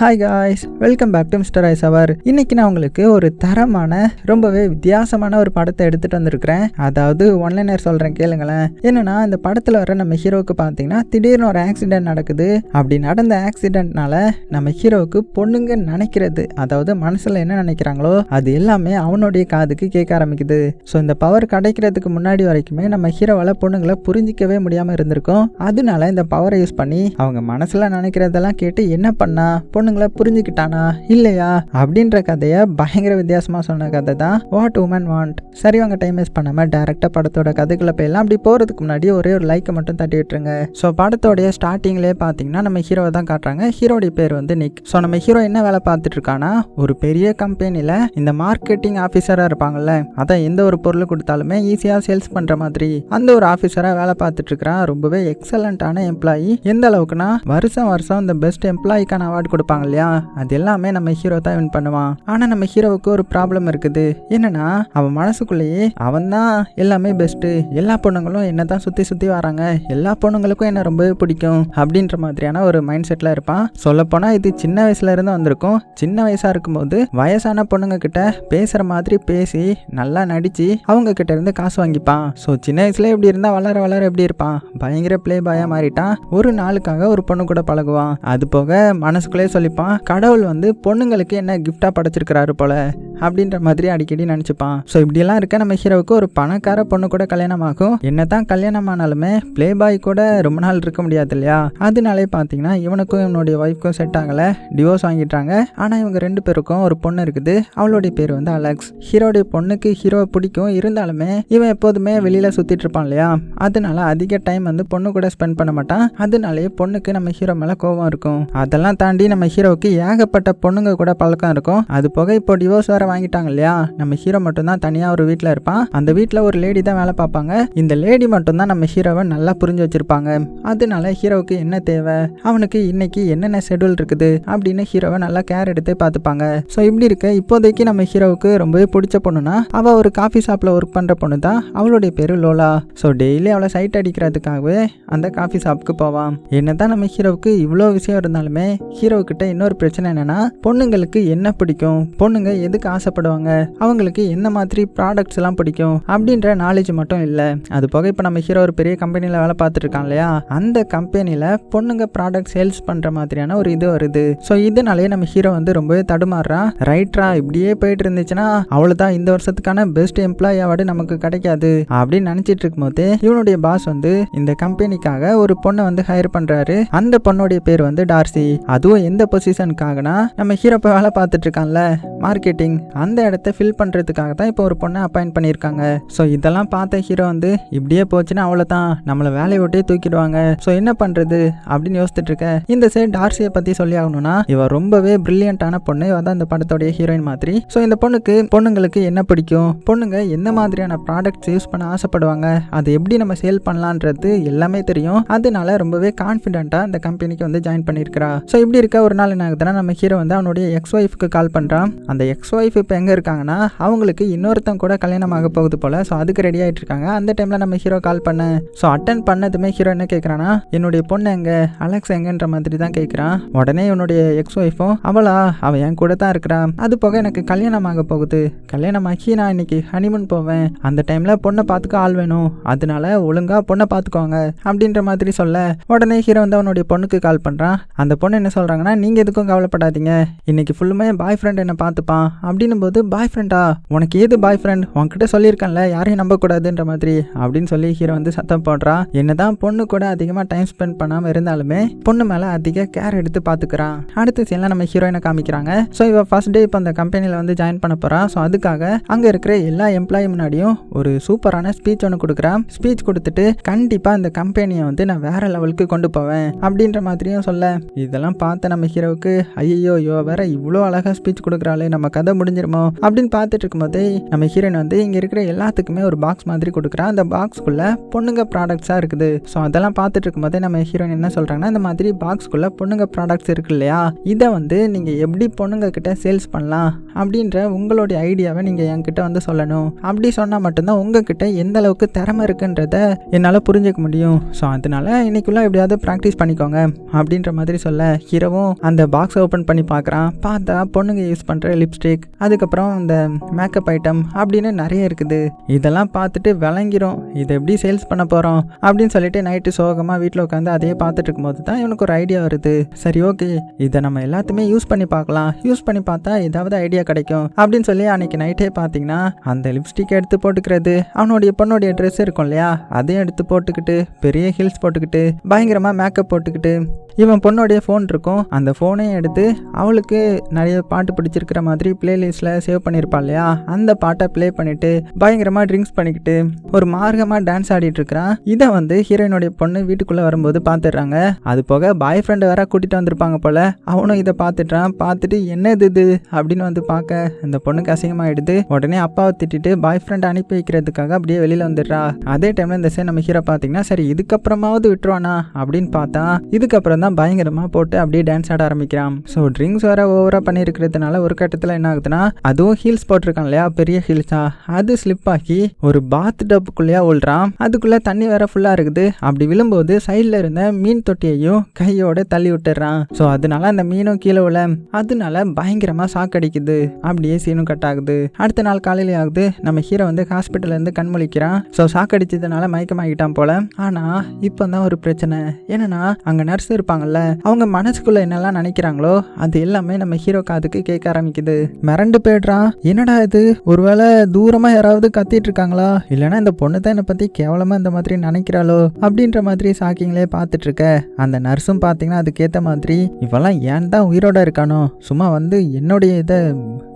Hi guys welcome back to mister ice hour இன்னைக்கு நான் உங்களுக்கு ஒரு தரமான ரொம்பவே வித்தியாசமான ஒரு படத்தை எடுத்துட்டு வந்திருக்கிறேன். அதாவது ஒன்லைனர் சொல்றேன் கேளுங்களேன். என்னன்னா இந்த படத்துல வர நம்ம ஹீரோவுக்கு பார்த்தீங்கன்னா திடீர்னு ஒரு ஆக்சிடென்ட் நடக்குது. அப்படி நடந்த ஆக்சிடென்ட்னால நம்ம ஹீரோவுக்கு பொண்ணுங்க நினைக்கிறது. அதாவது மனசுல என்ன நினைக்கிறாங்களோ அது எல்லாமே அவனுடைய காதுக்கு கேட்க ஆரம்பிக்குது. ஸோ இந்த பவர் கிடைக்கிறதுக்கு முன்னாடி வரைக்குமே நம்ம ஹீரோவால பொண்ணுங்களை புரிஞ்சிக்கவே முடியாம இருந்திருக்கும். அதனால இந்த பவரை யூஸ் பண்ணி அவங்க மனசுல நினைக்கிறதெல்லாம் கேட்டு என்ன பண்ணா பொண்ணுங்களை புரிஞ்சுக்கிட்டானா? இல்லையா? அப்படின்ற கதையை பயங்கர வித்தியாசமா சொன்ன கதை தான் வாட் உமன் வாண்ட் சரி அவங்க டைம் வேஸ்ட் பண்ணாம டேரக்டா படத்தோட கதைக்குள்ள போயிடலாம். அப்படி போறதுக்கு முன்னாடி ஒரே ஒரு லைக்கை மட்டும் தட்டி விட்டுருங்க. ஸோ படத்தோடைய ஸ்டார்டிங்லேயே பார்த்தீங்கன்னா நம்ம ஹீரோவை தான் காட்டுறாங்க. ஹீரோடைய பேர் வந்து நிக் ஸோ நம்ம ஹீரோ என்ன வேலை பார்த்துட்டு இருக்கானா ஒரு பெரிய கம்பெனியில் இந்த மார்க்கெட்டிங் ஆஃபீஸராக இருப்பாங்கல்ல அதான் எந்த ஒரு பொருள் கொடுத்தாலுமே ஈஸியாக சேல்ஸ் பண்ணுற மாதிரி. அந்த ஒரு ஆஃபீஸராக வேலை பார்த்துட்டு இருக்கிறான். ரொம்பவே எக்ஸலண்ட்டான எம்ப்ளாயி எந்த அளவுக்குனா வருஷம் வருஷம் இந்த பெஸ்ட் எம்ப்ளாயிக்கான அவார்டு கொடுப்பாங்க. இல்லையா? அது எல்லாமே நம்ம ஹீரோ தான் வின் பண்ணுவான். ஆனால் நம்ம ஹீரோவுக்கு ஒரு ப்ராப்ளம் இருக்குது. என்னன்னா அவன் மனசுக்குள்ளேயே அவன் தான் எல்லாமே பெஸ்ட்டு எல்லா பொண்ணுங்களும் என்ன தான் சுற்றி சுற்றி வராங்க. எல்லா பொண்ணுங்களுக்கும் என்ன ரொம்பவே பிடிக்கும் அப்படின்ற மாதிரியான ஒரு மைண்ட் செட்டில் இருப்பான். சொல்லப்போனால் இது சின்ன வயசுல இருந்து வந்திருக்கும். சின்ன வயசாக இருக்கும்போது வயசான பொண்ணுங்க கிட்ட பேசுகிற மாதிரி பேசி நல்லா நடித்து அவங்க கிட்ட இருந்து காசு வாங்கிப்பான். ஸோ சின்ன வயசுல எப்படி இருந்தால் வளர வளர எப்படி இருப்பான்? பயங்கர ப்ளே பாயாக மாறிட்டான். ஒரு நாளுக்காக ஒரு பொண்ணு கூட பழகுவான். அது போக மனசுக்குள்ளே சொல்லிப்பான். கடவுள் வந்து பொண்ணுங்களுக்கு என்ன கிஃப்டாக படைச்சிருக்கிறாரு போல. அப்படின்ற மாதிரி அடிக்கடி நினச்சிப்பான். ஸோ இப்படிலாம் இருக்க நம்ம ஹீரோவுக்கு ஒரு பணக்கார பொண்ணு கூட கல்யாணம் ஆகும் என்ன தான் கல்யாணம் ஆனாலுமே ப்ளே பாய் கூட ரொம்ப நாள் இருக்க முடியாது இல்லையா? அதனாலே பார்த்தீங்கன்னா இவனுக்கும் இவனுடைய ஒய்ஃப்க்கும் செட் ஆகலை. டிவோர்ஸ் வாங்கிட்டாங்க. ஆனால் இவங்க ரெண்டு பேருக்கும் ஒரு பொண்ணு இருக்குது. அவளுடைய பேர் வந்து அலெக்ஸ் ஹீரோடைய பொண்ணுக்கு ஹீரோவை பிடிக்கும். இருந்தாலுமே இவன் எப்போதுமே வெளியில் சுற்றிட்டு இருப்பான் இல்லையா? அதனால அதிக டைம் வந்து பொண்ணு கூட ஸ்பெண்ட் பண்ண மாட்டான். அதனாலேயே பொண்ணுக்கு நம்ம ஹீரோ மேலே கோபம் இருக்கும். அதெல்லாம் தாண்டி நம்ம ஹீரோவுக்கு ஏகப்பட்ட பொண்ணுங்க கூட பழக்கம் இருக்கும். அது போக இப்போ டிவோர்ஸ் வர வாங்கிட்டாங்க இல்லையா நம்ம ஹீரோ மட்டும்தான் தனியாக ஒரு வீட்டில் இருப்பான். அந்த வீட்டில் ஒரு லேடி தான் வேலை பார்ப்பாங்க. இந்த லேடி மட்டும்தான் நம்ம ஹீரோவை நல்லா புரிஞ்சு வச்சிருப்பாங்க. அதனால ஹீரோவுக்கு என்ன தேவை? அவனுக்கு இன்னைக்கு என்னென்ன ஷெடியூல் இருக்குது? அப்படின்னு ஹீரோவை நல்லா கேர் எடுத்து பார்த்துப்பாங்க. ஸோ இப்படி இருக்க இப்போதைக்கு நம்ம ஹீரோவுக்கு ரொம்பவே பிடிச்ச பொண்ணுனா அவள் ஒரு காஃபி ஷாப்பில் ஒர்க் பண்ணுற பொண்ணு தான் அவளுடைய பேர் லோலா. ஸோ டெய்லி அவளை சைட் அடிக்கிறதுக்காகவே அந்த காஃபி ஷாப்புக்கு போவான் என்னதான் நம்ம ஹீரோவுக்கு இவ்வளோ விஷயம் இருந்தாலுமே ஹீரோ கிட்ட இன்னொரு பிரச்சனை என்னன்னா பொண்ணுங்களுக்கு என்ன பிடிக்கும்? பொண்ணுங்க எதுக்கு ஆசைப்படுவாங்க. அவங்களுக்கு என்ன மாதிரி ப்ராடக்ட்ஸ் எல்லாம் பிடிக்கும் அப்படின்ற நாலேஜ் மட்டும் இல்லை. அது போக இப்போ நம்ம ஹீரோ ஒரு பெரிய கம்பெனியில் வேலை பார்த்துருக்கான் இல்லையா? அந்த கம்பெனியில் பொண்ணுங்க ப்ராடக்ட் சேல்ஸ் பண்ணுற மாதிரியான ஒரு இது வருது. ஸோ இதனாலேயே நம்ம ஹீரோ வந்து ரொம்பவே தடுமாறுறான் ரைட்ரா இப்படியே போயிட்டு இருந்துச்சுன்னா அவ்வளோதான் இந்த வருஷத்துக்கான பெஸ்ட் எம்ப்ளாயி அவார்டு நமக்கு கிடைக்காது அப்படின்னு நினச்சிட்டு இருக்கும்போது இவனுடைய பாஸ் வந்து இந்த கம்பெனிக்காக ஒரு பொண்ணை வந்து ஹையர் பண்ணுறாரு அந்த பொண்ணுடைய பேர் வந்து டார்சி. அதுவும் எந்த பொசிஷனுக்காகனா நம்ம ஹீரோ இப்போ வேலை பார்த்துட்டு இருக்கான்ல மார்க்கெட்டிங் அந்த இடத்த ஃபில் பண்ணுறதுக்காக தான் இப்போ ஒரு பொண்ணை அப்பாயிண்ட் பண்ணியிருக்காங்க. ஸோ இதெல்லாம் பார்த்த ஹீரோ வந்து இப்படியே போச்சுன்னா அவ்வளோதான் நம்மளை வேலையை விட்டே தூக்கிடுவாங்க. ஸோ என்ன பண்ணுறது அப்படின்னு யோசிச்சுட்டு இருக்க இந்த சைடு டார்சியை பற்றி சொல்லி ஆகணும்னா இவ ரொம்பவே பிரில்லியண்டான பொண்ணு. இவ தான் இந்த படத்தோடைய ஹீரோயின் மாதிரி. ஸோ இந்த பொண்ணுக்கு பொண்ணுங்களுக்கு என்ன பிடிக்கும்? பொண்ணுங்க என்ன மாதிரியான ப்ராடக்ட்ஸ் யூஸ் பண்ண ஆசைப்படுவாங்க? அதை எப்படி நம்ம சேல் பண்ணலான்றது எல்லாமே தெரியும். அதனால ரொம்பவே கான்ஃபிடென்ட்டாக இந்த கம்பெனிக்கு வந்து ஜாயின் பண்ணியிருக்கிறா. ஸோ இப்படி இருக்க ஒரு நாள் என்ன ஆகுதுன்னா நம்ம ஹீரோ வந்து அவனுடைய எக்ஸ் ஒய்ஃபுக்கு கால் பண்ணுறான் அந்த எக்ஸ் ஒய்ஃப் இப்போ எங்கே இருக்காங்கன்னா அவங்களுக்கு இன்னொருத்தன் கூட கல்யாணம் ஆக போகுது போல் ஸோ அதுக்கு ரெடி ஆகிட்டு இருக்காங்க. அந்த டைமில் நம்ம ஹீரோ கால் பண்ண. ஸோ அட்டன் பண்ணதுமே ஹீரோ என்ன கேட்குறான்னா என்னுடைய பொண்ணு எங்கே? அலெக்ஸ் எங்கன்ற மாதிரி தான் கேட்குறான் உடனே என்னுடைய எக்ஸ் ஒய்ஃபும் அவளா? அவள் என் கூட தான் இருக்கிறான் அது போக எனக்கு கல்யாணம் ஆக போகுது. கல்யாணம் ஆகி நான் இன்னைக்கு ஹனிமூன் போவேன். அந்த டைமில் பொண்ணை பார்த்துக்க ஆள் வேணும். அதனால ஒழுங்காக பொண்ணை பார்த்துக்கோங்க. அப்படின்ற மாதிரி சொல்ல உடனே ஹீரோ வந்து அவனுடைய பொண்ணுக்கு கால் பண்ணுறான் அந்த பொண்ணு என்ன சொல்கிறாங்கன்னா நீங்கள் எதுக்கும் கவலைப்படாதீங்க. இன்னைக்கு ஃபுல்லுமே பாய் ஃப்ரெண்ட் என்னை பார்த்துப்பான். அப்படின்னும் போது பாய் ஃப்ரெண்டா உனக்கு ஏது பாய் ஃப்ரெண்ட் உன்கிட்ட சொல்லியிருக்கேன்ல யாரையும் நம்பக்கூடாதுன்ற மாதிரி. அப்படின்னு சொல்லி ஹீரோ வந்து சத்தம் போடுறான் என்னதான் பொண்ணு கூட அதிகமாக டைம் ஸ்பெண்ட் பண்ணாமல் இருந்தாலுமே பொண்ணு மேலே அதிக கேர் எடுத்து பார்த்துக்கிறான் அடுத்த சீன்லாம் நம்ம ஹீரோயினை காமிக்கிறாங்க. ஸோ இவ ஃபர்ஸ்ட் டே இப்போ அந்த கம்பெனியில் வந்து ஜாயின் பண்ண போகிறான் ஸோ அதுக்காக அங்கே இருக்கிற எல்லா எம்ப்ளாயி முன்னாடியும் ஒரு சூப்பரான ஸ்பீச் ஒன்று கொடுக்குறான் ஸ்பீச் கொடுத்துட்டு கண்டிப்பாக இந்த கம்பெனியை வந்து நான் வேற லெவலுக்கு கொண்டு போவேன். அப்படின்ற மாதிரியும் சொல்ல. இதெல்லாம் பார்த்த நம்ம ஹீரோவுக்கு ஐயோ ஐயோ வேற இவ்வளோ அழகாக ஸ்பீச் கொடுக்குறாளே நம்ம கதை முடிஞ்சிருமோ அப்படின்னு பார்த்துட்டு இருக்கும்போது நம்ம ஹீரோயின் வந்து இங்கே இருக்கிற எல்லாத்துக்குமே ஒரு பாக்ஸ் மாதிரி கொடுக்குறா. அந்த பாக்ஸ்க்குள்ள பொண்ணுங்க ப்ராடக்ட்ஸாக இருக்குது. ஸோ அதெல்லாம் பார்த்துட்டு இருக்கும்போது நம்ம ஹீரோயின் என்ன சொல்கிறாங்கன்னா இந்த மாதிரி பாக்ஸ்க்குள்ள பொண்ணுங்க ப்ராடக்ட்ஸ் இருக்கு இல்லையா? இதை வந்து நீங்கள் எப்படி பொண்ணுங்க கிட்ட சேல்ஸ் பண்ணலாம் அப்படின்ற உங்களுடைய ஐடியாவை நீங்கள் என்கிட்ட வந்து சொல்லணும். அப்படி சொன்னால் மட்டும்தான் உங்ககிட்ட எந்த அளவுக்கு திறமை இருக்குன்றத என்னால் புரிஞ்சுக்க முடியும். ஸோ அதனால இன்னைக்குள்ள எப்படியாவது ப்ராக்டிஸ் பண்ணிக்கோங்க அப்படின்ற மாதிரி சொல்ல ஹீரோவும் அந்த பாக்ஸ் ஓப்பன் பண்ணி பார்க்குறான். பார்த்தா பொண்ணுங்க யூஸ் பண்ணுற லிப்ஸ்டிக் அதுக்கப்புறம் இந்த மேக்கப் ஐட்டம் அப்படின்னு நிறைய இருக்குது. இதெல்லாம் பார்த்துட்டு விளங்கிரும். இதை எப்படி சேல்ஸ் பண்ண போகிறோம் அப்படின்னு சொல்லிட்டு நைட்டு சோகமாக வீட்டில் உட்காந்து அதையே பார்த்துட்டு இருக்கும்போது தான் இவனுக்கு ஒரு ஐடியா வருது. சரி ஓகே இதை நம்ம எல்லாத்தையுமே யூஸ் பண்ணி பார்க்கலாம். யூஸ் பண்ணி பார்த்தா ஏதாவது ஐடியா கிடைக்கும். அப்படின்னு சொல்லி அன்னைக்கு நைட்டே பார்த்தீங்கன்னா அந்த லிப்ஸ்டிக் எடுத்து போட்டுக்கிறது அவனுடைய பொண்ணுடைய ட்ரெஸ் இருக்கும் இல்லையா? அதையும் எடுத்து போட்டுக்கிட்டு பெரிய ஹில்ஸ் போட்டுக்கிட்டு பயங்கரமாக மேக்கப் போட்டுக்கிட்டு இவன் பொண்ணுடைய ஃபோன் இருக்கும். அந்த ஃபோனையும் எடுத்து அவளுக்கு நிறைய பாட்டு பிடிச்சிருக்கிற மாதிரி பிளேலிஸ்ட்டில் சேவ் பண்ணியிருப்பா இல்லையா? அந்த பாட்டை ப்ளே பண்ணிட்டு பயங்கரமாக ட்ரிங்க்ஸ் பண்ணிக்கிட்டு ஒரு மார்க்கமாக டான்ஸ் ஆடிட்டு இருக்கிறான். இதை வந்து ஹீரோயினுடைய பொண்ணு வீட்டுக்குள்ளே வரும்போது பார்த்துடுறாங்க அது போக பாய் ஃப்ரெண்டு வேற கூட்டிகிட்டு வந்திருப்பாங்க போல. அவனும் இதை பார்த்துட்டான் பார்த்துட்டு என்னது இது? அப்படின்னு வந்து பார்க்க அந்த பொண்ணுக்கு அசிங்கமாயிடுது. உடனே அப்பாவை திட்டிட்டு பாய் ஃப்ரெண்டை அனுப்பி வைக்கிறதுக்காக அப்படியே வெளியில் வந்துடுறா. அதே டைமில் இந்த சைடு நம்ம ஹீரோ பார்த்தீங்கன்னா சரி இதுக்கப்புறமாவது விட்டுருவானா? அப்படின்னு பார்த்தா இதுக்கப்புறம் தான் பயங்கரமாக போட்டு அப்படியே டான்ஸ் ஆட ஆரம்பிக்கிறான். ஸோ ட்ரிங்க்ஸ் வேற ஓவராக பண்ணியிருக்கிறதுனால ஒரு கட்டத்தில் என்ன ஆகுதுன்னா அதுவும் ஹீல்ஸ் போட்டிருக்கான் இல்லையா? பெரிய ஹீல்ஸா அது ஸ்லிப் ஆகி ஒரு பாத் டப்புக்குள்ளேயே விழுறான் அதுக்குள்ளே தண்ணி வேற ஃபுல்லாக இருக்குது. அப்படி விழும்போது சைடில் இருந்த மீன் தொட்டியையும் கையோட தள்ளி விட்டுறான் ஸோ அதனால அந்த மீனும் கீழே விழ அதனால பயங்கரமாக சாக்கடிக்குது அப்படியே சீனும் கட் ஆகுது. அடுத்த நாள் காலையில ஆகுது. நம்ம ஹீரோ வந்து ஹாஸ்பிட்டல்லேருந்து கண் முழிக்கிறான். ஸோ சாக்கடிச்சதுனால மயக்கமாகிட்டான் போல. ஆனால் இப்போ தான் ஒரு பிரச்சனை. என்னன்னா அங்கே நர்ஸ் இருப்பாங்கல்ல அவங்க மனசுக்குள்ளே என்னெல்லாம் நினைக்கிறாங்களோ அது எல்லாமே நம்ம ஹீரோ காதுக்கு கேட்க ஆரம்பிக்குது. மிரண்டு போயிடுறான் என்னடா இது? ஒருவேளை தூரமாக யாராவது கத்திட்டு இருக்காங்களா? இல்லைன்னா இந்த பொண்ணு தான் என்னை பற்றி கேவலமாக இந்த மாதிரி நினைக்கிறாளோ? அப்படின்ற மாதிரி சாக்கிங்களே பார்த்துட்டு இருக்க. அந்த நர்ஸும் பார்த்தீங்கன்னா அதுக்கேற்ற மாதிரி இவெல்லாம் ஏன் தான் உயிரோட இருக்கானோ? சும்மா வந்து என்னுடைய இதை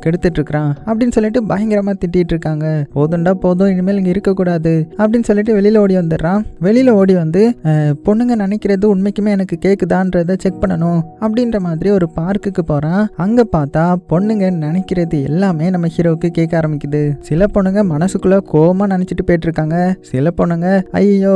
கெடுத்துட்டு இருக்கிறான். அப்படின்னு சொல்லிட்டு பயங்கரமாக திட்டிட்டு இருக்காங்க. போதும்டா போதும். இனிமேல் இங்கே இருக்கக்கூடாது. அப்படின்னு சொல்லிட்டு வெளியில் ஓடி வந்துடுறான். வெளியில் ஓடி வந்து பொண்ணுங்க நினைக்கிறது உண்மைக்குமே எனக்கு கேக்குதான்றத செக் பண்ணணும். அப்படின்ற மாதிரி ஒரு பார்க்குக்கு போகிறான் அங்கே பார்த்தா பொண்ணுங்க நினைக்கிறது இது எல்லாமே நம்ம ஹீரோவுக்கு கேட்க ஆரம்பிக்குது. சில பொண்ணுங்க மனசுக்குள்ள கோவமாக நினச்சிட்டு போயிட்டு இருக்காங்க சில பொண்ணுங்க ஐயோ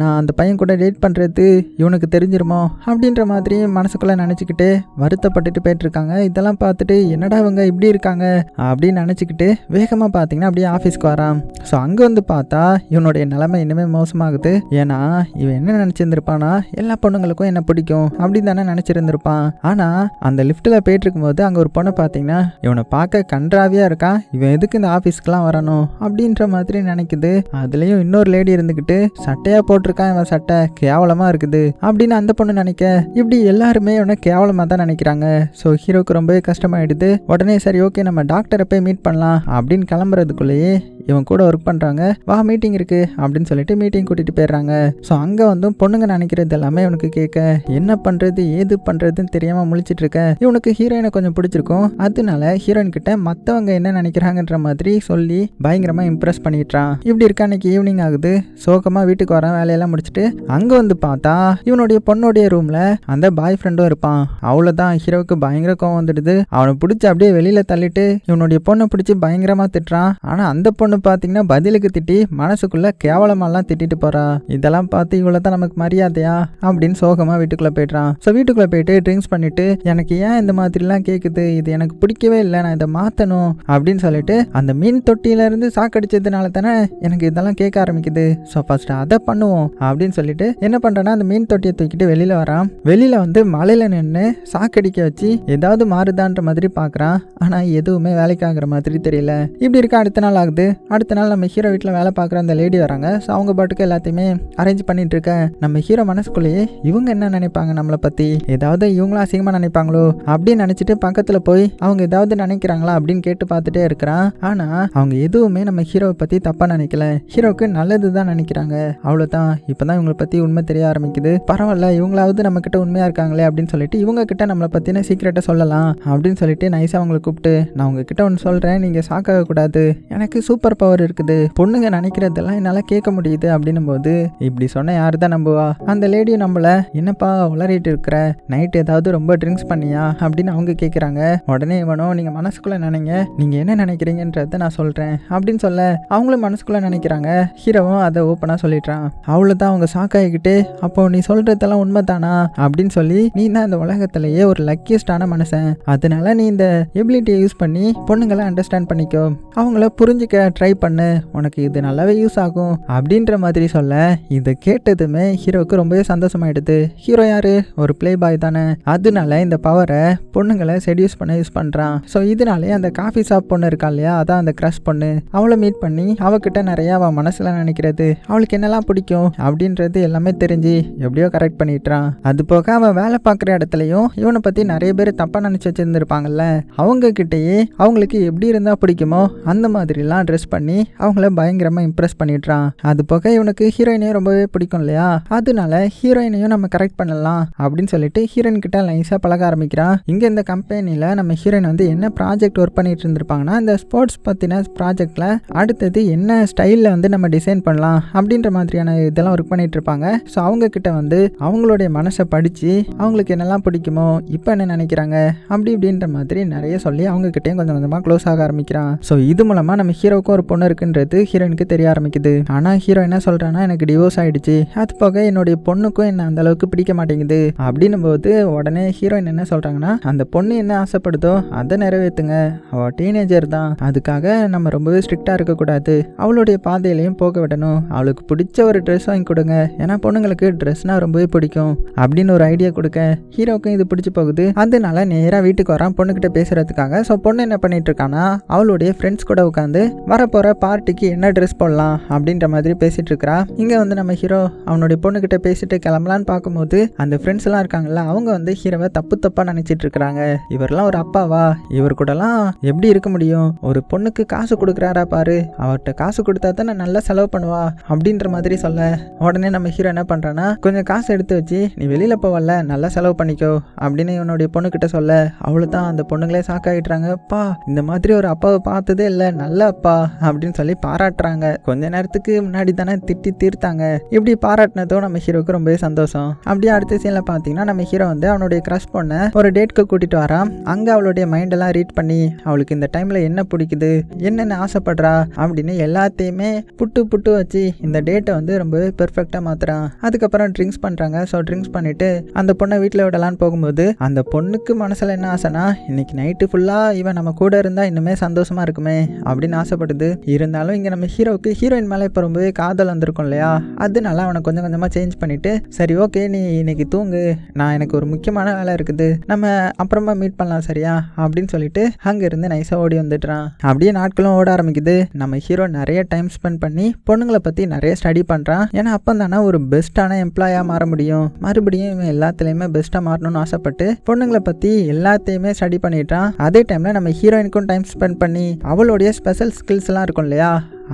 நான் அந்த பையன் கூட டேட் பண்ணுறது இவனுக்கு தெரிஞ்சிருமோ? அப்படின்ற மாதிரி மனசுக்குள்ள நினச்சிக்கிட்டு வருத்தப்பட்டுட்டு போயிட்டு இருக்காங்க இதெல்லாம் பார்த்துட்டு என்னடா இவங்க இப்படி இருக்காங்க? அப்படின்னு நினச்சிக்கிட்டு வேகமாக பார்த்தீங்கன்னா அப்படியே ஆஃபீஸ்க்கு வரான். ஸோ அங்கே வந்து பார்த்தா இவனுடைய நிலைமை இன்னுமே மோசமாகுது. ஏன்னா இவன் என்ன நினச்சிருந்திருப்பானா எல்லா பொண்ணுங்களுக்கும் என்ன பிடிக்கும்? அப்படின்னு தானே நினச்சிருந்திருப்பான். ஆனால் அந்த லிஃப்ட்டில் போயிட்டு இருக்கும்போது அங்கே ஒரு பொண்ணை பார்த்தீங்கன்னா இவனை பார்க்க கன்றாவியாக இருக்கான் இவன் எதுக்கு இந்த ஆஃபீஸ்க்குலாம் வரணும்? அப்படின்ற மாதிரி நினைக்குது. அதுலேயும் இன்னொரு லேடி இருந்துக்கிட்டு சட்டையாக போட்டிருக்கான் இவன் சட்டை. கேவலமாக இருக்குது. அப்படின்னு அந்த பொண்ணு நினைக்க இப்படி எல்லாருமே இவனை கேவலமாக தான் நினைக்கிறாங்க. ஸோ ஹீரோக்கு ரொம்பவே கஷ்டமாயிடுது. உடனே சரி ஓகே நம்ம டாக்டரை போய் மீட் பண்ணலாம். அப்படின்னு கிளம்புறதுக்குள்ளேயே இவன் கூட ஒர்க் பண்ணுறாங்க வா மீட்டிங் இருக்கு அப்படின்னு சொல்லிட்டு மீட்டிங் கூட்டிகிட்டு போயிடுறாங்க. ஸோ அங்கே வந்து பொண்ணுங்க நினைக்கிறது எல்லாமே இவனுக்கு கேட்க என்ன பண்ணுறது ஏது பண்ணுறதுன்னு தெரியாமல் முழிச்சிட்டு இருக்க? இவனுக்கு ஹீரோயினை கொஞ்சம் பிடிச்சிருக்கும். அதனால ஹீரோயின் கிட்ட மற்றவங்க என்ன நினைக்கிறாங்கன்ற மாதிரி சொல்லி பயங்கரமாக இம்ப்ரெஸ் பண்ணிட்டான் இப்படி இருக்க அன்னைக்கு ஈவினிங் ஆகுது. சோகமாக வீட்டுக்கு வரேன் வேலையெல்லாம் முடிச்சுட்டு. அங்கே வந்து பார்த்தா இவனுடைய பொண்ணுடைய ரூமில் அந்த பாய் ஃப்ரெண்டும் இருப்பான். அவ்வளோதான் ஹீரோவுக்கு பயங்கர கோவம் வந்துடுது. அவனை பிடிச்சி அப்படியே வெளியில் தள்ளிட்டு இவனுடைய பொண்ணை பிடிச்சி பயங்கரமாக திட்டுறான். ஆனால் அந்த பொண்ணு பார்த்தீங்கன்னா பதிலுக்கு திட்டி மனசுக்குள்ள கேவலமாலாம் திட்டிட்டு போறா. இதெல்லாம் பார்த்து இவ்வளோ தான் நமக்கு மரியாதையா? அப்படின்னு சோகமாக வீட்டுக்குள்ளே போயிடுறான். ஸோ வீட்டுக்குள்ளே போயிட்டு ட்ரிங்க்ஸ் பண்ணிட்டு எனக்கு ஏன் இந்த மாதிரிலாம் கேட்குது இது எனக்கு பிடிக்கவே இல்லை நான் இதை மாற்றணும் அப்படின்னு சொல்லிட்டு அந்த மீன் தொட்டியிலேருந்து சாக்கடிச்சதுனால தானே எனக்கு இதெல்லாம் கேட்க ஆரம்பிக்குது. ஸோ ஃபர்ஸ்ட் அதை பண்ணுவோம் அப்படின்னு சொல்லிட்டு என்ன பண்ணுறேன்னா அந்த மீன் தொட்டியை தூக்கிட்டு வெளியில் வரான். வெளியில் வந்து மலையில் நின்று சாக்கடிக்க வச்சு ஏதாவது மாறுதான்ற மாதிரி பார்க்குறான் ஆனால் எதுவுமே வேலைக்காகிற மாதிரி தெரியல. இப்படி இருக்க அடுத்த நாள் ஆகுது. அடுத்த நாள் நம்ம ஹீரோ வீட்டில் வேலை பார்க்குற அந்த லேடி வராங்க. ஸோ அவங்க பாட்டுக்கு எல்லாத்தையுமே அரேஞ்ச் பண்ணிட்டு இருக்க நம்ம ஹீரோ மனசுக்குள்ளேயே இவங்க என்ன நினைப்பாங்க நம்மளை பற்றி ஏதாவது இவங்களும் அசிங்கமாக நினைப்பாங்களோ? அப்படின்னு நினச்சிட்டு பக்கத்தில் போய் அவங்க ஏதாவது நினைக்கிறாங்களா அப்படின்னு கேட்டு பார்த்துட்டே இருக்கிறான். ஆனால் அவங்க எதுவுமே நம்ம ஹீரோவை பற்றி தப்பாக நினைக்கல. ஹீரோவுக்கு நல்லது தான் நினைக்கிறாங்க. அவ்வளோதான் இப்போ தான் இவங்களை பற்றி உண்மை தெரிய ஆரம்பிக்குது. பரவாயில்ல இவங்களாவது நம்ம கிட்ட உண்மையாக இருக்காங்களே அப்படின்னு சொல்லிட்டு இவங்க கிட்ட நம்மளை பற்றின சீக்கிரட்டை சொல்லலாம் அப்படின்னு சொல்லிட்டு நைஸாக அவங்களை கூப்பிட்டு நான் உங்ககிட்ட ஒன்று சொல்கிறேன் நீங்கள் சாக்காக கூடாது எனக்கு சூப்பர் சூப்பர் பவர் இருக்குது. பொண்ணுங்க நினைக்கிறதெல்லாம் என்னால் கேட்க முடியுது அப்படின்னும் போது இப்படி சொன்ன யார் தான் நம்புவா? அந்த லேடியும் நம்மள என்னப்பா உளறிட்டு இருக்கிற? நைட் ஏதாவது ரொம்ப ட்ரிங்க்ஸ் பண்ணியா? அப்படின்னு அவங்க கேட்குறாங்க உடனே இவனும் நீங்கள் மனசுக்குள்ளே நினைங்க. நீங்கள் என்ன நினைக்கிறீங்கன்றத நான் சொல்கிறேன் அப்படின்னு சொல்ல அவங்களும் மனசுக்குள்ளே நினைக்கிறாங்க. ஹீரோவும் அதை ஓப்பனாக சொல்லிடுறான். அவ்வளோதான் அவங்க ஷாக் ஆகிக்கிட்டு அப்போ நீ சொல்கிறதெல்லாம் உண்மைதானா? அப்படின்னு சொல்லி நீ தான் இந்த உலகத்திலேயே ஒரு லக்கியஸ்டான மனுஷன். அதனால நீ இந்த எபிலிட்டியை யூஸ் பண்ணி பொண்ணுங்களை அண்டர்ஸ்டாண்ட் பண்ணிக்கோ. அவங்கள புரிஞ்சுக்க ட்ரை ட்ரை பண்ணு. உனக்கு இது நல்லாவே யூஸ் ஆகும் அப்படின்ற மாதிரி சொல்ல இதை கேட்டதுமே ஹீரோவுக்கு ரொம்பவே சந்தோஷமாயிடுது. ஹீரோ யாரு? ஒரு ப்ளே பாய் தானே. அதனால இந்த பவரை பொண்ணுங்களை செடியூஸ் பண்ண யூஸ் பண்ணுறான் ஸோ இதனாலே அந்த காஃபி ஷாப் பொண்ணு இருக்கா இல்லையா? அதான் அந்த க்ரஷ் பொண்ணு. அவளை மீட் பண்ணி அவகிட்ட நிறைய அவள் மனசில் நினைக்கிறது. அவளுக்கு என்னெல்லாம் பிடிக்கும் அப்படின்றது எல்லாமே தெரிஞ்சு எப்படியோ கரெக்ட் பண்ணிட்டுறான் அது போக அவன் வேலை பார்க்குற இடத்துலையும் இவனை பற்றி நிறைய பேர் தப்பாக நினச்சி வச்சுருந்துருப்பாங்கல்ல. அவங்க கிட்டேயே அவங்களுக்கு எப்படி இருந்தால் பிடிக்குமோ அந்த மாதிரிலாம் ட்ரெஸ் பண்ணி அவங்கள பயங்கரமாக இம்ப்ரெஸ் பண்ணிடுறான். அது போக இவனுக்கு ஹீரோயினையும் ரொம்பவே பிடிக்கும் இல்லையா? அதனால ஹீரோயினையும் நம்ம கரெக்ட் பண்ணலாம் அப்படின்னு சொல்லிட்டு ஹீரோயின் கிட்ட நைஸாக பழக ஆரம்பிக்கிறான். இங்கே இந்த கம்பெனியில் நம்ம ஹீரோயின் வந்து என்ன ப்ராஜெக்ட் ஒர்க் பண்ணிட்டு இருந்திருப்பாங்கன்னா இந்த ஸ்போர்ட்ஸ் பற்றின ப்ராஜெக்டில் அடுத்தது என்ன ஸ்டைலில் வந்து நம்ம டிசைன் பண்ணலாம் அப்படின்ற மாதிரியான இதெல்லாம் ஒர்க் பண்ணிட்டு இருப்பாங்க. ஸோ அவங்க கிட்ட வந்து அவங்களுடைய மனசை படித்து அவங்களுக்கு என்னெல்லாம் பிடிக்குமோ இப்போ என்ன நினைக்கிறாங்க அப்படி இப்படின்ற மாதிரி நிறைய சொல்லி அவங்க கிட்டேயும் கொஞ்சம் கொஞ்சமாக க்ளோஸ் ஆக ஆரம்பிக்கிறான். ஸோ இது மூலமாக நம்ம ஹீரோவுக்கும் ஒரு பொண்ணு இருக்குன்றது ஹீரோயினுக்கு தெரிய ஆரம்பிக்குது. ஆனால் ஹீரோ என்ன சொல்கிறான்னா எனக்கு டிவோர்ஸ் ஆயிடுச்சு. அது போக என்னுடைய பொண்ணுக்கும் என்ன அந்த அளவுக்கு பிடிக்க மாட்டேங்குது. அப்படின்னும் போது உடனே ஹீரோயின் என்ன சொல்கிறாங்கன்னா அந்த பொண்ணு என்ன ஆசைப்படுதோ அதை நிறைவேற்றுங்க அவள் டீனேஜர் தான். அதுக்காக நம்ம ரொம்பவே ஸ்ட்ரிக்டாக இருக்கக்கூடாது. அவளுடைய பாதையிலையும் போக விடணும். அவளுக்கு பிடிச்ச ஒரு ட்ரெஸ் வாங்கி கொடுங்க. ஏன்னா பொண்ணுங்களுக்கு ட்ரெஸ்னால் ரொம்பவே பிடிக்கும். அப்படின்னு ஒரு ஐடியா கொடுக்க ஹீரோக்கும் இது பிடிச்சி போகுது. அதனால நேராக வீட்டுக்கு வரான் பொண்ணுக்கிட்ட பேசுறதுக்காக. ஸோ பொண்ணு என்ன பண்ணிட்டு இருக்கானா அவளுடைய ஃப்ரெண்ட்ஸ் கூட உட்காந்து வர போகிற பார்ட்டிக்கு என்ன ட்ரெஸ் போடலாம் அப்படின்ற மாதிரி பேசிட்டு இருக்கிறா. இங்கே வந்து நம்ம ஹீரோ அவனுடைய பொண்ணுக்கிட்ட பேசிட்டு கிளம்பலான்னு பார்க்கும்போது அந்த ஃப்ரெண்ட்ஸ் எல்லாம் இருக்காங்கல்ல அவங்க வந்து ஹீரோவை தப்பு தப்பாக நினச்சிட்டு இருக்கிறாங்க. இவரெல்லாம் ஒரு அப்பாவா? இவர் கூடலாம் எப்படி இருக்க முடியும்? ஒரு பொண்ணுக்கு காசு கொடுக்குறாரா பாரு. அவர்கிட்ட காசு கொடுத்தா தானே நல்லா செலவு பண்ணுவா அப்படின்ற மாதிரி சொல்ல. உடனே நம்ம ஹீரோ என்ன பண்ணுறான்னா கொஞ்சம் காசு எடுத்து வச்சு நீ வெளியில் போவல நல்லா செலவு பண்ணிக்கோ அப்படின்னு இவனுடைய பொண்ணுக்கிட்ட சொல்ல. அவ்வளோ தான் அந்த பொண்ணுங்களே சாக்காயிட்டுறாங்க அப்பா இந்த மாதிரி ஒரு அப்பாவை பார்த்ததே இல்லை. நல்ல அப்பா. அப்படின்னு சொல்லி பாராட்டுறாங்க. கொஞ்ச நேரத்துக்கு முன்னாடி தானே திட்டி தீர்த்தாங்க. இப்படி பாராட்டினதும் நம்ம ஹீரோக்கு ரொம்பவே சந்தோஷம். அப்படியே அடுத்த சீனில் பார்த்தீங்கன்னா நம்ம ஹீரோ வந்து அவனுடைய க்ரஷ் பொண்ணை ஒரு டேட்க்கு கூட்டிட்டு வரான். அங்கே அவளுடைய மைண்டெல்லாம் ரீட் பண்ணி அவளுக்கு இந்த டைமில் என்ன பிடிக்குது என்னென்ன ஆசைப்படுறா அப்படின்னு எல்லாத்தையுமே புட்டு புட்டு வச்சு இந்த டேட்டை வந்து ரொம்பவே பெர்ஃபெக்டாக மாத்துறான். அதுக்கப்புறம் ட்ரிங்க்ஸ் பண்ணுறாங்க ஸோ ட்ரிங்க்ஸ் பண்ணிட்டு அந்த பொண்ணை வீட்டில் விடலான்னு போகும்போது அந்த பொண்ணுக்கு மனசில் என்ன ஆசைனா இன்னைக்கு நைட்டு ஃபுல்லாக இவன் நம்ம கூட இருந்தால் இன்னுமே சந்தோஷமா இருக்குமே அப்படின்னு ஆசைப்படுது. இருந்தாலும் இங்கே நம்ம ஹீரோவுக்கு ஹீரோயின் மேலே இப்போ ரொம்பவே காதல் வந்திருக்கும் இல்லையா? அதனால அவனை கொஞ்சம் கொஞ்சமாக சேஞ்ச் பண்ணிட்டு சரி ஓகே நீ இன்னைக்கு தூங்கு. நான் எனக்கு ஒரு முக்கியமான வேலை இருக்குது. நம்ம அப்புறமா மீட் பண்ணலாம் சரியா? அப்படின்னு சொல்லிட்டு அங்கேருந்து நைஸாக ஓடி வந்துடுறான். அப்படியே நாட்களும் ஓட ஆரம்பிக்குது. நம்ம ஹீரோ நிறைய டைம் ஸ்பெண்ட் பண்ணி பொண்ணுங்களை பற்றி நிறைய ஸ்டடி பண்ணுறான் ஏன்னா அப்போ தானே ஒரு பெஸ்ட்டான எம்ப்ளாயாக மாற முடியும். மறுபடியும் இவன் எல்லாத்துலேயுமே பெஸ்ட்டாக மாறணும்னு ஆசைப்பட்டு பொண்ணுங்களை பற்றி எல்லாத்தையுமே ஸ்டடி பண்ணிட்டான் அதே டைமில் நம்ம ஹீரோயினுக்கும் டைம் ஸ்பெண்ட் பண்ணி அவளுடைய ஸ்பெஷல் ஸ்கில்ஸ் எல்லாம் இருக்கும் இல்லையா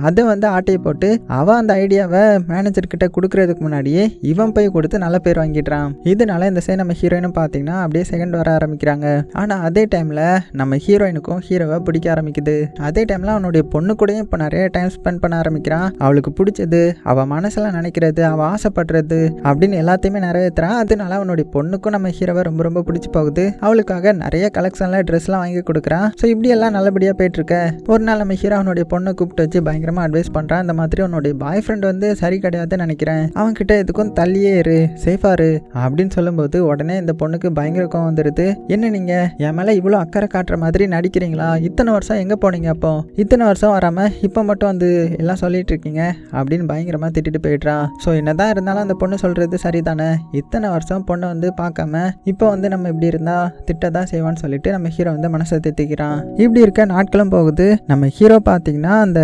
அதை வந்து ஆட்டையை போட்டு அவன் அந்த ஐடியாவை மேனேஜர் கிட்ட கொடுக்கறதுக்கு முன்னாடியே இவன் போய் கொடுத்து நல்ல பேர் வாங்கிடுறான். இதனால இந்த சைடு நம்ம ஹீரோயினும் பார்த்தீங்கன்னா அப்படியே செகண்ட் வர ஆரம்பிக்கிறாங்க. ஆனால் அதே டைமில் நம்ம ஹீரோயினுக்கும் ஹீரோவை பிடிக்க ஆரம்பிக்குது. அதே டைமில் அவனுடைய பொண்ணு கூடயும் இப்போ நிறைய டைம் ஸ்பெண்ட் பண்ண ஆரம்பிக்கிறான். அவளுக்கு பிடிச்சது அவள் மனசில் நினைக்கிறது அவள் ஆசைப்படுறது அப்படின்னு எல்லாத்தையுமே நிறைவேற்றுறான் அதனால அவனுடைய பொண்ணுக்கும் நம்ம ஹீரோவை ரொம்ப ரொம்ப பிடிச்சி போகுது. அவளுக்காக நிறைய கலெக்ஷன்லாம் ட்ரெஸ்லாம் வாங்கி கொடுக்குறான். ஸோ இப்படி எல்லாம் நல்லபடியாக போயிட்டு இருக்க. ஒரு நாள் நம்ம ஹீரோ அவனுடைய பொண்ணை கூப்பிட்டு வச்சு பயங்கரமாக அட்வைஸ் பண்ணுறான் இந்த மாதிரி உன்னுடைய பாய் ஃப்ரெண்ட் வந்து சரி கிடையாதுன்னு நினைக்கிறேன். அவன்கிட்ட எதுக்கும் தள்ளியே இரு. சேஃபா இரு. அப்படின்னு சொல்லும்போது உடனே இந்த பொண்ணுக்கு பயங்கர கோவம் வந்துடுது என்ன நீங்கள் என் மேலே இவ்வளோ அக்கறை காட்டுற மாதிரி நடிக்கிறீங்களா? இத்தனை வருஷம் எங்கே போனீங்க அப்போ? இத்தனை வருஷம் வராமல் இப்போ மட்டும் வந்து எல்லாம் சொல்லிட்டு இருக்கீங்க? அப்படின்னு பயங்கரமாக திட்டிட்டு போயிடுறான் ஸோ என்னதான் இருந்தாலும் அந்த பொண்ணு சொல்கிறது சரிதானே? இத்தனை வருஷம் பொண்ணை வந்து பார்க்காம இப்போ வந்து நம்ம இப்படி இருந்தால் திட்ட தான் செய்வான்னு சொல்லிட்டு நம்ம ஹீரோ வந்து மனசை திட்டிக்கிறான் இப்படி இருக்க நாட்களும் போகுது. நம்ம ஹீரோ பார்த்தீங்கன்னா அந்த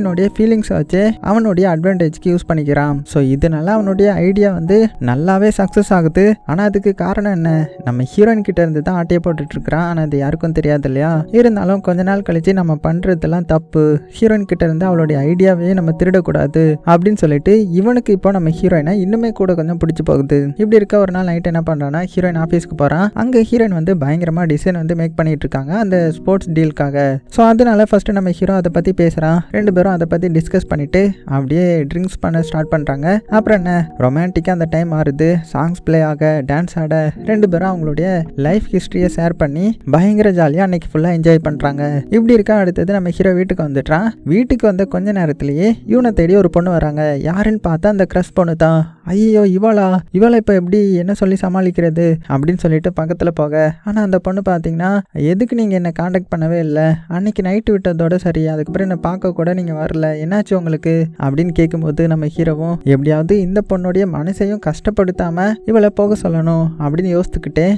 ஹீரோயினுடைய ஃபீலிங்ஸை வச்சு அவனுடைய அட்வான்டேஜ்க்கு யூஸ் பண்ணிக்கிறான். ஸோ இதனால அவனுடைய ஐடியா வந்து நல்லாவே சக்ஸஸ் ஆகுது. ஆனால் அதுக்கு காரணம் என்ன? நம்ம ஹீரோயின் கிட்ட இருந்து தான் ஆட்டையை போட்டுட்டு இருக்கிறான். ஆனால் அது யாருக்கும் தெரியாது இல்லையா? இருந்தாலும் கொஞ்ச நாள் கழிச்சு நம்ம பண்றதெல்லாம் தப்பு. ஹீரோயின் கிட்ட இருந்து அவளுடைய ஐடியாவே நம்ம திருடக்கூடாது அப்படின்னு சொல்லிட்டு இவனுக்கு இப்போ நம்ம ஹீரோயினை இன்னுமே கூட கொஞ்சம் பிடிச்சி போகுது. இப்படி இருக்க ஒரு நாள் நைட் என்ன பண்ணுறான்னா ஹீரோயின் ஆஃபீஸ்க்கு போகிறான் அங்கே ஹீரோயின் வந்து பயங்கரமாக டிசைன் வந்து மேக் பண்ணிட்டு இருக்காங்க அந்த ஸ்போர்ட்ஸ் டீலுக்காக ஸோ அதனால ஃபர்ஸ்ட் நம்ம ஹீரோ அதை பற்றி பேசுகிறான் ரெண்டு பேரும் பேரும் அதை பற்றி டிஸ்கஸ் பண்ணிட்டு அப்படியே ட்ரிங்க்ஸ் பண்ண ஸ்டார்ட் பண்ணுறாங்க அப்புறம் என்ன? ரொமான்டிக்காக அந்த டைம் ஆறுது சாங்ஸ் ப்ளே ஆக டான்ஸ் ஆட ரெண்டு பேரும் அவங்களுடைய லைஃப் ஹிஸ்ட்ரியை ஷேர் பண்ணி பயங்கர ஜாலியாக அன்னைக்கு ஃபுல்லாக என்ஜாய் பண்ணுறாங்க இப்படி இருக்கா அடுத்தது நம்ம ஹீரோ வீட்டுக்கு வந்துட்டான் வீட்டுக்கு வந்த கொஞ்ச நேரத்துலேயே இவனை தேடி ஒரு பொண்ணு வராங்க. யாருன்னு பார்த்தா அந்த க்ரஷ் பொண்ணு தான் ஐயோ இவளா? இவளை இப்போ எப்படி என்ன சொல்லி சமாளிக்கிறது? அப்படின்னு சொல்லிட்டு பக்கத்தில் போக. ஆனால் அந்த பொண்ணு பார்த்தீங்கன்னா எதுக்கு நீங்கள் என்னை காண்டாக்ட் பண்ணவே இல்லை? அன்னைக்கு நைட்டு விட்டதோட சரி அதுக்கப்புறம் என்னை பார்க்க கூட நீங்கள் வரல. என்னாச்சு உங்களுக்கு? அப்படின்னு கேட்கும்போது நம்ம ஹீரோவும் எப்படியாவது இந்த பொண்ணுடைய மனசையும் கஷ்டப்படுத்தாம இவளை போக சொல்லணும். அப்படின்னு யோசித்துக்கிட்டே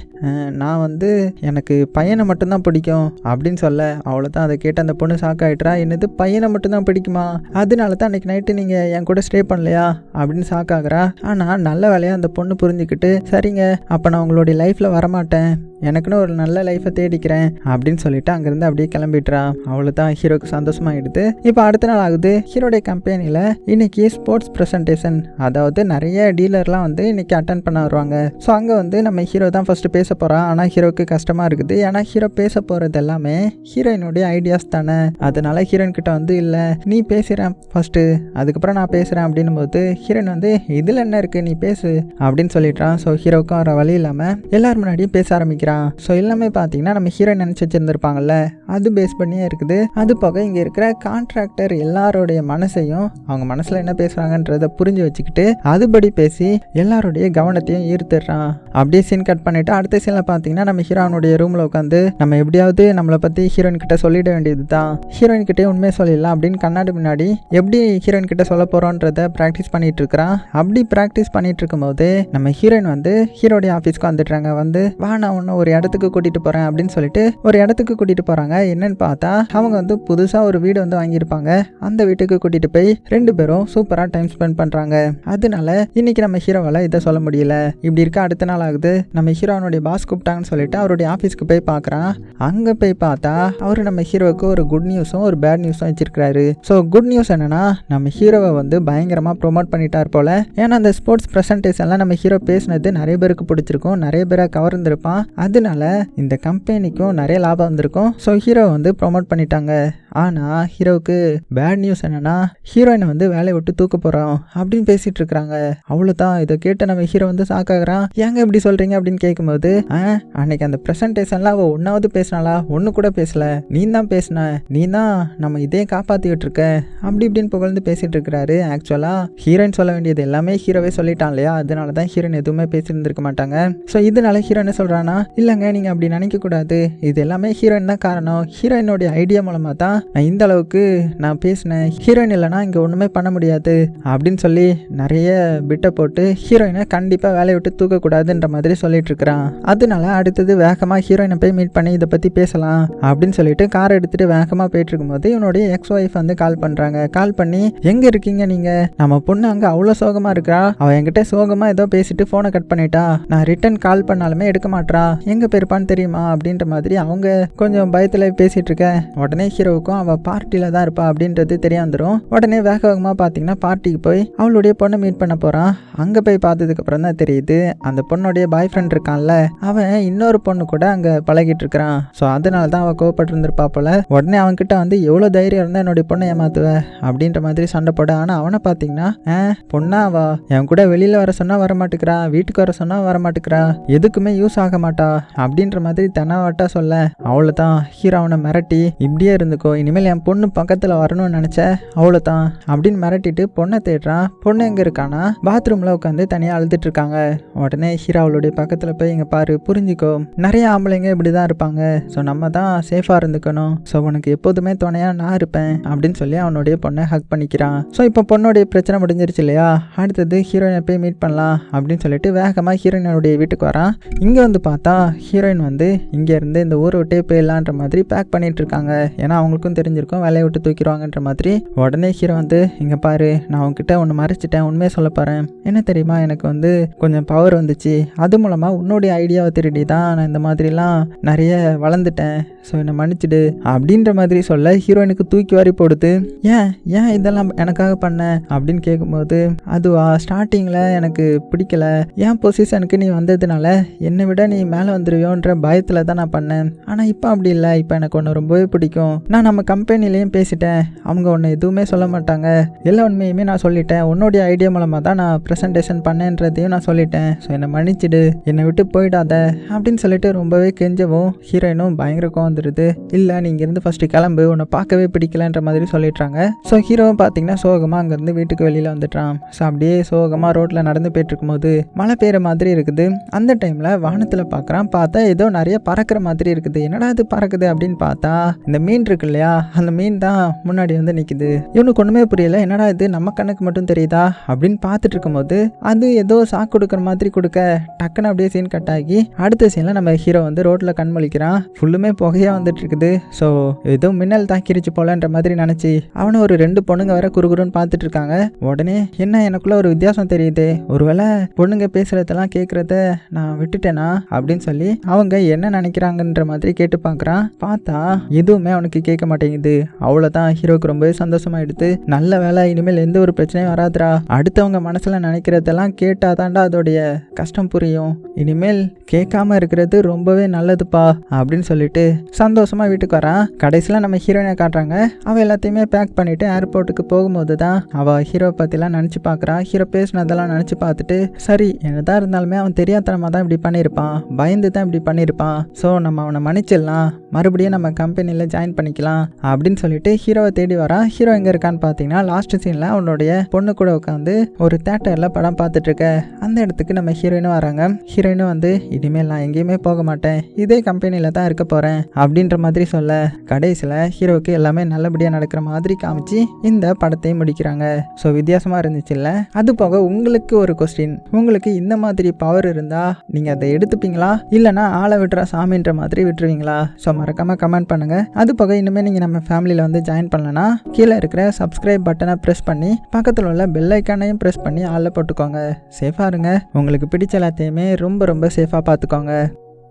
நான் வந்து எனக்கு பையனை மட்டும்தான் பிடிக்கும். அப்படின்னு சொல்ல அவ்வளோதான் அதை கேட்டு அந்த பொண்ணு ஷாக் ஆகிட்றா என்னது பையனை மட்டும்தான் பிடிக்குமா? அதனால தான் அன்னைக்கு நைட்டு நீங்கள் என் கூட ஸ்டே பண்ணலையா? அப்படின்னு ஷாக் ஆகிறா. ஆனால் நல்ல வேலையாக அந்த பொண்ணு புரிஞ்சுக்கிட்டு சரிங்க அப்போ நான் உங்களுடைய லைஃப்பில் வரமாட்டேன். எனக்குன்னு ஒரு நல்ல லைஃப்பை தேடிக்கிறேன் அப்படின்னு சொல்லிட்டு அங்கேருந்து அப்படியே கிளம்பிட்டுறா அவ்வளோதான் ஹீரோக்கு சந்தோஷமாயிடுது. இப்போ அடுத்த நாள் ஆகுது. ஹீரோடைய கம்பெனியில் இன்னைக்கு ஸ்போர்ட்ஸ் ப்ரெசன்டேஷன் அதாவது நிறைய டீலர்லாம் வந்து இன்னைக்கு அட்டன் பண்ண வருவாங்க. ஸோ அங்கே வந்து நம்ம ஹீரோ தான் ஃபஸ்ட்டு பேச போகிறான் ஆனால் ஹீரோக்கு கஷ்டமாக இருக்குது. ஏன்னா ஹீரோ பேச போகிறது எல்லாமே ஹீரோயினுடைய ஐடியாஸ் தானே. அதனால ஹீரோயின் கிட்ட வந்து இல்லை நீ பேசுகிறேன் ஃபஸ்ட்டு அதுக்கப்புறம் நான் பேசுகிறேன் அப்படின்னும் போது ஹீரோயின் வந்து இதில் என்ன இருக்குது நீ பேசு. அப்படின்னு சொல்லிட்டான் ஸோ ஹீரோவுக்கும் வர வழி இல்லாமல் எல்லார் முன்னாடியும் பேச ஆரம்பிக்கிறான் ஸோ எல்லாமே பார்த்தீங்கன்னா நம்ம ஹீரோ நினச்சி வச்சிருந்துருப்பாங்கல்ல? அது பேஸ் பண்ணியே இருக்குது. அது போக இங்கே இருக்கிற கான்ட்ராக்டர் எல்லாருடைய மனசையும் அவங்க மனசில் என்ன பேசுகிறாங்கன்றத புரிஞ்சு வச்சுக்கிட்டு அதுபடி பேசி எல்லாருடைய கவனத்தையும் ஈர்த்துடுறான். அப்படியே சீன் கட் பண்ணிட்டு அடுத்த சீனில் பார்த்தீங்கன்னா நம்ம ஹீரோனுடைய ரூமில் உட்காந்து நம்ம எப்படியாவது நம்மளை பற்றி ஹீரோயின் கிட்ட சொல்லிட வேண்டியது தான் ஹீரோயின் கிட்டே உண்மையை சொல்லிடலாம் அப்படின்னு கண்ணாடி முன்னாடி எப்படி ஹீரோயின் கிட்ட சொல்ல போகிறோன்றத ப்ராக்டிஸ் பண்ணிட்டு இருக்கிறான். அப்படி ப்ராக்டிஸ் பண்ணிட்டு இருக்கும்போது நம்ம ஹீரோயின் வந்து ஹீரோடைய ஆஃபீஸ்க்கு வந்துடுறாங்க. வந்து வா நான் ஒன்று ஒரு இடத்துக்கு கூட்டிட்டு போகிறேன் அப்படின்னு சொல்லிட்டு ஒரு இடத்துக்கு கூட்டிட்டு போகிறாங்க என்னன்னு பார்த்தா அவங்க வந்து புதுசாக ஒரு வீடு வந்து வாங்கியிருப்பாங்க. அந்த வீட்டுக்கு கூட்டிட்டு போய் ரெண்டு பேரும் சூப்பராக டைம் ஸ்பெண்ட் பண்ணுறாங்க அதனால இன்னைக்கு நம்ம ஹீரோவால் இதை சொல்ல முடியல. இப்படி இருக்க அடுத்த நாள் ஆகுது. நம்ம ஹீரோனுடைய பாஸ் கூப்பிட்டாங்கன்னு சொல்லிட்டு அவருடைய ஆஃபீஸ்க்கு போய் பார்க்குறான். அங்கே போய் பார்த்தா அவர் நம்ம ஹீரோவுக்கு ஒரு குட் நியூஸும் ஒரு பேட் நியூஸும் வச்சிருக்காரு ஸோ குட் நியூஸ் என்னன்னா நம்ம ஹீரோவை வந்து பயங்கரமாக ப்ரொமோட் பண்ணிட்டார் போல. ஏன்னா அந்த ஸ்போர்ட்ஸ் ப்ரெசன்டேஷன்லாம் நம்ம ஹீரோ பேசினது நிறைய பேருக்கு பிடிச்சிருக்கும். நிறைய பேரை கவர்ந்திருப்பான். அதனால இந்த கம்பெனிக்கும் நிறைய லாபம் வந்திருக்கும். ஸோ ஹீரோ வந்து ப்ரொமோட் பண்ணிட்டாங்க. ஆனால் ஹீரோவுக்கு பேட் நியூஸ் என்னன்னா ஹீரோயினை வந்து வேலையை விட்டு தூக்க போகிறோம் அப்படின்னு பேசிட்டு இருக்கிறாங்க. அவ்வளோதான் இதை கேட்டு நம்ம ஹீரோ வந்து சாக்காகிறான் ஏங்க இப்படி சொல்கிறீங்க அப்படின்னு கேட்கும்போது ஆ அன்னைக்கு அந்த ப்ரெசன்டேஷன்லாம் அவள் ஒன்றாவது பேசினாளா? ஒன்று கூட பேசல. நீ தான் பேசின. நீ தான் நம்ம இதே காப்பாற்றிக்கிட்டு இருக்க. அப்படி இப்படின்னு புகழ்ந்து பேசிட்டு இருக்கிறாரு. ஆக்சுவலாக ஹீரோயின் சொல்ல வேண்டியது எல்லாமே ஹீரோவே சொல்லிட்டான் இல்லையா? அதனால தான் ஹீரோயின் எதுவுமே பேசியிருந்திருக்க மாட்டாங்க. ஸோ இதனால ஹீரோ என்ன சொல்கிறான்னா இல்லைங்க நீங்கள் அப்படி நினைக்கக்கூடாது இது எல்லாமே ஹீரோயின் தான் காரணம். ஹீரோயினோடைய ஐடியா மூலமாக தான் நான் இந்த அளவுக்கு நான் பேசினேன் ஹீரோயின் இல்லைனா இங்கே ஒன்றுமே பண்ண முடியாது அப்படின்னு சொல்லி நிறைய பிட்டை போட்டு ஹீரோயினை கண்டிப்பாக வேலையை விட்டு தூக்கக்கூடாதுன்ற மாதிரி சொல்லிட்டு இருக்கிறான். அதனால அடுத்தது வேகமாக ஹீரோயினை போய் மீட் பண்ணி இதை பற்றி பேசலாம் அப்படின்னு சொல்லிட்டு கார் எடுத்துகிட்டு வேகமாக போயிட்டு இருக்கும்போது இவனுடைய எக்ஸ் ஒய்ஃப் வந்து கால் பண்ணுறாங்க கால் பண்ணி எங்கே இருக்கீங்க நீங்கள் நம்ம பொண்ணு அங்கே அவ்வளோ சோகமாக இருக்கா? அவள் என்கிட்ட சோகமாக ஏதோ பேசிட்டு ஃபோனை கட் பண்ணிட்டா. நான் ரிட்டன் கால் பண்ணாலுமே எடுக்க மாட்றா. எங்கே போயிருப்பான்னு தெரியுமா? அப்படின்ற மாதிரி அவங்க கொஞ்சம் பயத்தில் பேசிகிட்டு இருக்கேன். உடனே ஹீரோவுக்கும் அவள் பார்ட்டியில் தான் இருப்பா அப்படின்றது தெரிய வந்துடும் உடனே வேக வேகமாக பார்த்தீங்கன்னா பார்ட்டிக்கு போய் அவளுடைய பொண்ணை மீட் பண்ண போகிறான் அங்கே போய் பார்த்ததுக்கப்புறம் தான் தெரியுது அந்த பொண்ணுடைய பாய் ஃப்ரெண்ட் இருக்கான்ல அவன் இன்னொரு பொண்ணு கூட அங்கே பழகிட்டு இருக்கிறான். ஸோ அதனால தான் அவள் கோவப்பட்டு இருந்திருப்பா போல. உடனே அவன்கிட்ட வந்து எவ்வளோ தைரியம் இருந்தால் என்னுடைய பொண்ணை ஏமாத்துவ? அப்படின்ற மாதிரி சண்டை போட. ஆனால் அவனை பார்த்தீங்கன்னா ஆ பொண்ணா அவ என் கூட வெளியில் வர சொன்னால் வர மாட்டேங்கிறா வீட்டுக்கு வர சொன்னால் வர மாட்டேங்கிறா எதுக்குமே யூஸ் ஆக மாட்டா. அப்படின்ற மாதிரி தெனாவட்டா சொல்ல அவ்வளோதான் ஹீரோ அவனை மிரட்டி. இப்படியே இருந்துக்கோ. இனிமேல் என் பொண்ணு பக்கத்தில் வரணும்னு நினச்ச அவ்வளோதான் அப்படின்னு மிரட்டிட்டு பொண்ணை தேடுறான் பொண்ணு எங்கே இருக்கானா? பாத்ரூமில் உட்காந்து தனியாக அழுதுட்டு இருக்காங்க. உடனே ஹீரோ அவளுடைய பக்கத்தில் போய் இங்கே பாரு புரிஞ்சுக்கோ. நிறைய ஆம்பளைங்க இப்படி தான் இருப்பாங்க. ஸோ நம்ம தான் சேஃபாக இருந்துக்கணும். ஸோ உனக்கு எப்போதுமே துணையாக நான் இருப்பேன். அப்படின்னு சொல்லி அவனுடைய பொண்ணை ஹக் பண்ணிக்கிறான் ஸோ இப்போ பொண்ணுடைய பிரச்சனை முடிஞ்சிருச்சு இல்லையா? அடுத்தது ஹீரோயினை போய் மீட் பண்ணலாம் அப்படின்னு சொல்லிட்டு வேகமாக ஹீரோயினுடைய வீட்டுக்கு வரான். இங்கே வந்து பார்த்தா ஹீரோயின் வந்து இங்கேருந்து இந்த ஊரை விட்டே போயிடலான்ற மாதிரி பேக் பண்ணிட்டு இருக்காங்க. ஏன்னா எல்லாருக்கும் தெரிஞ்சிருக்கும். வேலையை விட்டு தூக்கிடுவாங்கன்ற மாதிரி. உடனே ஹீரோ வந்து இங்கே பாரு நான் உன்கிட்ட ஒன்று மறைச்சிட்டேன். உண்மையை சொல்ல போகிறேன் என்ன தெரியுமா? எனக்கு வந்து கொஞ்சம் பவர் வந்துச்சு. அது மூலமாக உன்னுடைய ஐடியாவை திருடி தான் நான் இந்த மாதிரிலாம் நிறைய வளர்ந்துட்டேன். ஸோ என்னை மன்னிச்சிடு. அப்படின்ற மாதிரி சொல்ல ஹீரோயினுக்கு தூக்கி வாரி போடுது. ஏன்? ஏன் இதெல்லாம் எனக்காக பண்ண? அப்படின்னு கேட்கும்போது அதுவா? ஸ்டார்டிங்கில் எனக்கு பிடிக்கல. ஏன் பொசிஷனுக்கு நீ வந்ததுனால என்னை விட நீ மேலே வந்துடுவியோன்ற பயத்தில் தான் நான் பண்ணேன். ஆனால் இப்போ அப்படி இல்லை. இப்போ எனக்கு ஒன்று ரொம்பவே பிடிக்கும். நான் நம்ம நம்ம கம்பெனிலையும் பேசிட்டேன். அவங்க ஒன்று எதுவுமே சொல்ல மாட்டாங்க. எல்லா உண்மையுமே நான் சொல்லிட்டேன். உன்னுடைய ஐடியா மூலமாக தான் நான் ப்ரெசன்டேஷன் பண்ணேன்றதையும் நான் சொல்லிட்டேன். ஸோ என்னை மன்னிச்சிடு. என்னை விட்டு போயிடாத. அப்படின்னு சொல்லிட்டு ரொம்பவே கெஞ்சவும் ஹீரோயினும் பயங்கர வந்துடுது இல்லை நீ இங்கேருந்து ஃபஸ்ட்டு கிளம்பு. உன்னை பார்க்கவே பிடிக்கலன்ற மாதிரி சொல்லிடுறாங்க. ஸோ ஹீரோவும் பார்த்தீங்கன்னா சோகமாக அங்கேருந்து வீட்டுக்கு வெளியில் வந்துட்டான் ஸோ அப்படியே சோகமாக ரோட்டில் நடந்து போயிட்டு இருக்கும்போது மழை பெய்கிற மாதிரி இருக்குது. அந்த டைமில் வானத்தில் பார்க்குறான் பார்த்தா ஏதோ நிறைய பறக்கிற மாதிரி இருக்குது. என்னடா இது பறக்குது அப்படின்னு பார்த்தா இந்த மீன் இருக்கு இல்லையா அந்த மீன் தான் முன்னாடி வந்து நிற்குது இவனுக்கு ஒன்றுமே புரியல என்னடா இது நம்ம கண்ணுக்கு மட்டும் தெரியுதா? அப்படின்னு பார்த்துட்டு இருக்கும்போது அது ஏதோ சாக்கு கொடுக்குற மாதிரி கொடுக்க டக்குன்னு அப்படியே சீன் கட் ஆகி அடுத்த சீனில் நம்ம ஹீரோ வந்து ரோட்டில் கண்மொழிக்கிறான். ஃபுல்லுமே புகையாக வந்துட்டு இருக்குது. ஸோ ஏதோ மின்னல் தாக்கிருச்சு போலன்ற மாதிரி நினச்சி அவனை ஒரு ரெண்டு பொண்ணுங்க வேற குறுகுறுன்னு பார்த்துட்டு இருக்காங்க. உடனே என்ன எனக்குள்ள ஒரு வித்தியாசம் தெரியுது. ஒருவேளை பொண்ணுங்க பேசுறதெல்லாம் கேட்குறத நான் விட்டுட்டேனா? அப்படின்னு சொல்லி அவங்க என்ன நினைக்கிறாங்கன்ற மாதிரி கேட்டு பார்க்குறான். பார்த்தா எதுவுமே அவனுக்கு கேட்க மாட்டேன் மாட்டேங்குது. அவ்வளோதான் ஹீரோக்கு ரொம்பவே சந்தோஷமாக எடுத்து நல்ல வேலை இனிமேல் எந்த ஒரு பிரச்சனையும் வராதுடா. அடுத்தவங்க மனசில் நினைக்கிறதெல்லாம் கேட்டாதான்டா அதோடைய கஷ்டம் புரியும். இனிமேல் கேட்காம இருக்கிறது ரொம்பவே நல்லதுப்பா அப்படின்னு சொல்லிட்டு சந்தோஷமாக வீட்டுக்கு வரான். கடைசியில் நம்ம ஹீரோயினை காட்டுறாங்க. அவள் எல்லாத்தையுமே பேக் பண்ணிவிட்டு ஏர்போர்ட்டுக்கு போகும்போது தான் அவள் ஹீரோ பற்றிலாம் நினச்சி பார்க்குறான் ஹீரோ பேசினதெல்லாம் நினச்சி பார்த்துட்டு சரி என்னதான் இருந்தாலுமே அவன் தெரியாதனமாக தான் இப்படி பண்ணியிருப்பான். பயந்து தான் இப்படி பண்ணியிருப்பான். ஸோ நம்ம அவனை மன்னிச்சிடலாம். மறுபடியும் நம்ம கம்பெனியில் ஜாயின் பண்ணிக்கலாம். அப்படின்னு சொல்லிட்டு ஹீரோவை தேடி வரான் ஹீரோ எங்கே இருக்கான்னு பார்த்தீங்கன்னா லாஸ்ட் சீனில் அவனுடைய பொண்ணு கூட உட்காந்து ஒரு தேட்டரில் படம் பார்த்துட்டு இருக்க. அந்த இடத்துக்கு நம்ம ஹீரோயினும் வராங்க. ஹீரோயினும் வந்து இனிமேல் நான் எங்கேயுமே போக மாட்டேன். இதே கம்பெனியில் தான் இருக்க போகிறேன் அப்படின்ற மாதிரி சொல்ல கடைசியில் ஹீரோவுக்கு எல்லாமே நல்லபடியாக நடக்கிற மாதிரி காமிச்சு இந்த படத்தையும் முடிக்கிறாங்க. ஸோ வித்தியாசமாக இருந்துச்சுல்ல அது போக உங்களுக்கு ஒரு கொஸ்டின் உங்களுக்கு இந்த மாதிரி பவர் இருந்தால் நீங்கள் அதை எடுத்துப்பீங்களா? இல்லைனா ஆளை விட்டுற சாமின்ற மாதிரி விட்டுருவீங்களா? ஸோ மறக்காமல் கமெண்ட் பண்ணுங்கள் அது போக இனிமேல் நீங்கள் நம்ம ஃபேமிலியில் வந்து ஜாயின் பண்ணலன்னா கீழே இருக்கிற சப்ஸ்கிரைப் பட்டனை ப்ரெஸ் பண்ணி பக்கத்தில் உள்ள பெல் ஐக்கானையும் ப்ரெஸ் பண்ணி ஆளில் போட்டுக்கோங்க. சேஃபாக இருங்க. உங்களுக்கு பிடிச்ச எல்லாத்தையுமே ரொம்ப ரொம்ப சேஃபாக பார்த்துக்கோங்க